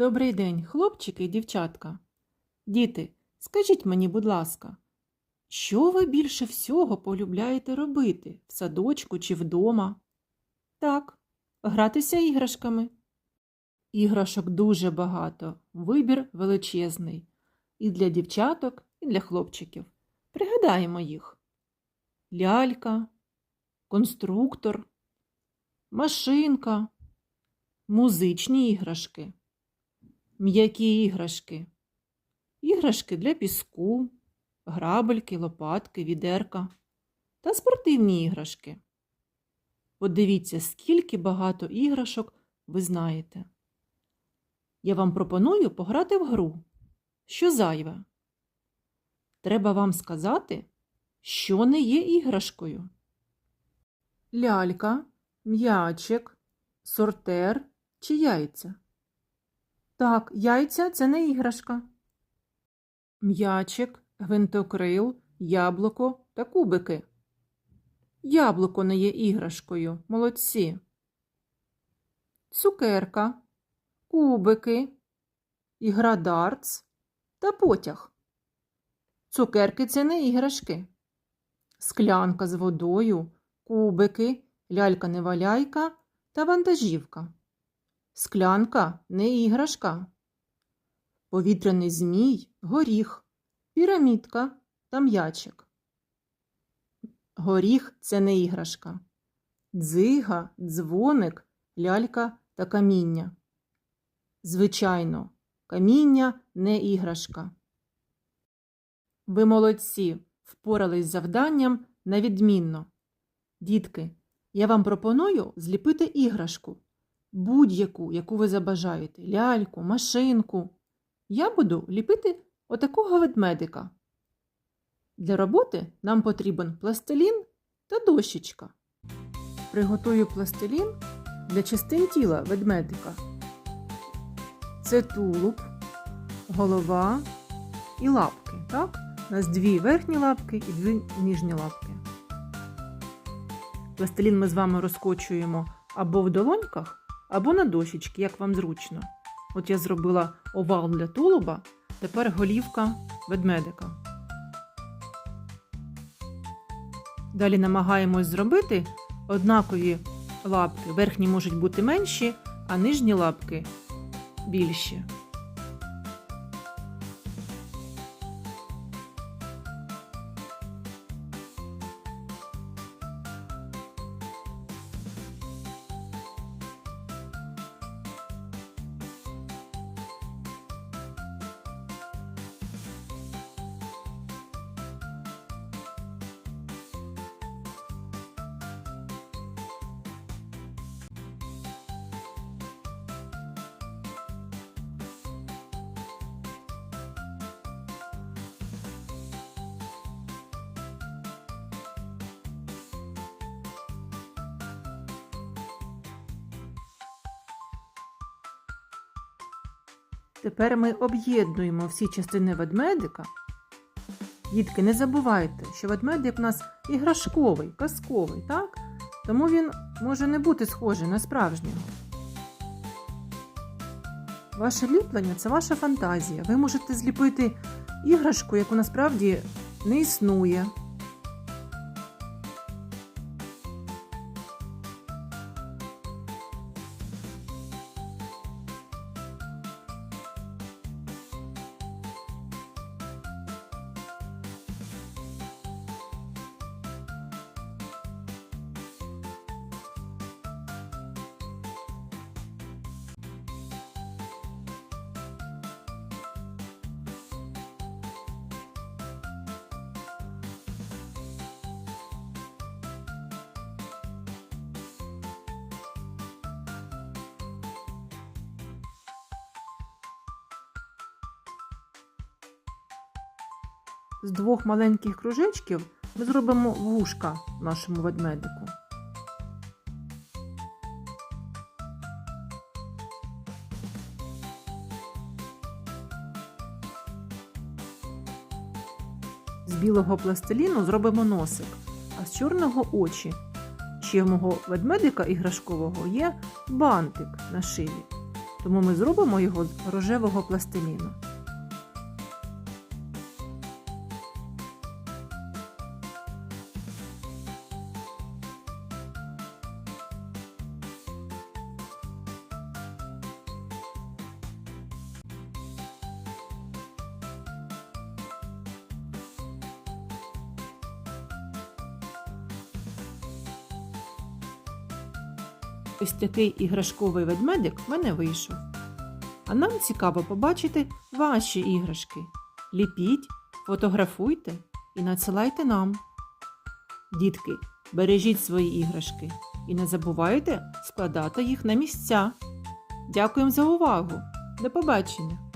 Добрий день, хлопчики і дівчатка. Діти, скажіть мені, будь ласка, що ви більше всього полюбляєте робити в садочку чи вдома? Так, гратися іграшками. Іграшок дуже багато, вибір величезний. І для дівчаток, і для хлопчиків. Пригадаємо їх. Лялька, конструктор, машинка, музичні іграшки, м'які іграшки, іграшки для піску, грабельки, лопатки, відерка та спортивні іграшки. Подивіться, скільки багато іграшок ви знаєте. Я вам пропоную пограти в гру. Що зайве? Треба вам сказати, що не є іграшкою. Лялька, м'ячик, сортер чи яйця? Так, яйця це не іграшка. М'ячик, гвинтокрил, яблуко та кубики. Яблуко не є іграшкою, молодці. Цукерка, кубики, ігра дартс та потяг. Цукерки це не іграшки. Склянка з водою, кубики, лялька-неваляйка та вантажівка. Склянка не іграшка. Повітряний змій, горіх, пірамідка та м'ячик. Горіх це не іграшка. Дзига, дзвоник, лялька та каміння. Звичайно, каміння не іграшка. Ви молодці, впорались з завданням на відмінно. Дітки, я вам пропоную зліпити іграшку, будь-яку, яку ви забажаєте, ляльку, машинку. Я буду ліпити отакого ведмедика. Для роботи нам потрібен пластилін та дощечка. Приготую пластилін для частин тіла ведмедика. Це тулуб, голова і лапки. Так? У нас дві верхні лапки і дві нижні лапки. Пластилін ми з вами розкочуємо або в долоньках, або на дощечки, як вам зручно. От я зробила овал для тулуба, тепер голівка ведмедика. Далі намагаємось зробити однакові лапки. Верхні можуть бути менші, а нижні лапки більші. Тепер ми об'єднуємо всі частини ведмедика. Дітки, не забувайте, що ведмедик у нас іграшковий, казковий, так? Тому він може не бути схожий на справжнього. Ваше ліплення це ваша фантазія. Ви можете зліпити іграшку, яку насправді не існує. З двох маленьких кружечків ми зробимо вушка нашому ведмедику. З білого пластиліну зробимо носик, а з чорного очі. Ще в мого ведмедика іграшкового є бантик на шиї. Тому ми зробимо його з рожевого пластиліну. Ось такий іграшковий ведмедик в мене вийшов. А нам цікаво побачити ваші іграшки. Ліпіть, фотографуйте і надсилайте нам. Дітки, бережіть свої іграшки і не забувайте складати їх на місця. Дякуємо за увагу. До побачення!